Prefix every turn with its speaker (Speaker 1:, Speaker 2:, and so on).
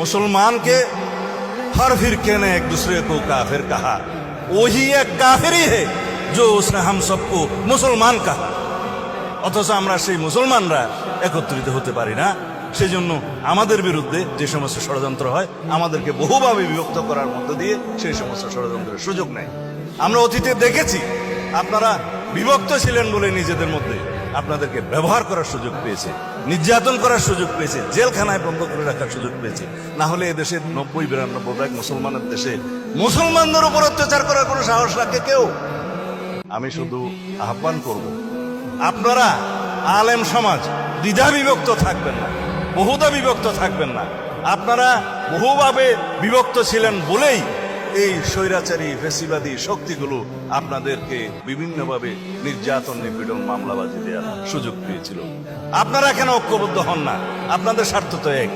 Speaker 1: मुसलमान के हर फिरके ने एक दूसरे को काफिर कहा वही एक काफिर ही है जो उसने हम सबको মুসলমান कहा অথচ আমরা সেই মুসলমানরা একত্রিত হতে পারি না সেজন্য আমাদের বিরুদ্ধে যে সমস্ত ষড়যন্ত্র হয় আমাদেরকে বহুভাবে বিভক্ত করার মধ্য দিয়ে সেই সমস্ত ষড়যন্ত্রের সুযোগ নেয় আমরা অতীতে দেখেছি আপনারা বিভক্ত ছিলেন বলে নিজেদের মধ্যে আপনাদেরকে ব্যবহার করার সুযোগ পেয়েছে, নির্যাতন করার সুযোগ পেয়েছে, জেলখানায় বন্ধ করে রাখার সুযোগ পেয়েছে। না হলে এদেশের নব্বই, বিরানব্বই ভাগ মুসলমানের দেশে মুসলমানদের উপর অত্যাচার করার কোনো সাহস রাখে কেউ? আমি শুধু আহ্বান করব, আপনারা আলেম সমাজ দ্বিধা বিভক্ত থাকবেন না, বহুদা বিভক্ত থাকবেন না। আপনারা বহুভাবে বিভক্ত ছিলেন বলেই এই স্বৈরাচারী ফেসিবাদী শক্তিগুলো আপনাদেরকে বিভিন্নভাবে নির্যাতন, নিপীড়ন, মামলাবাজি দেওয়ার সুযোগ পেয়েছিল। আপনারা কেন ঐক্যবদ্ধ হন না? আপনাদের স্বার্থ তো এক।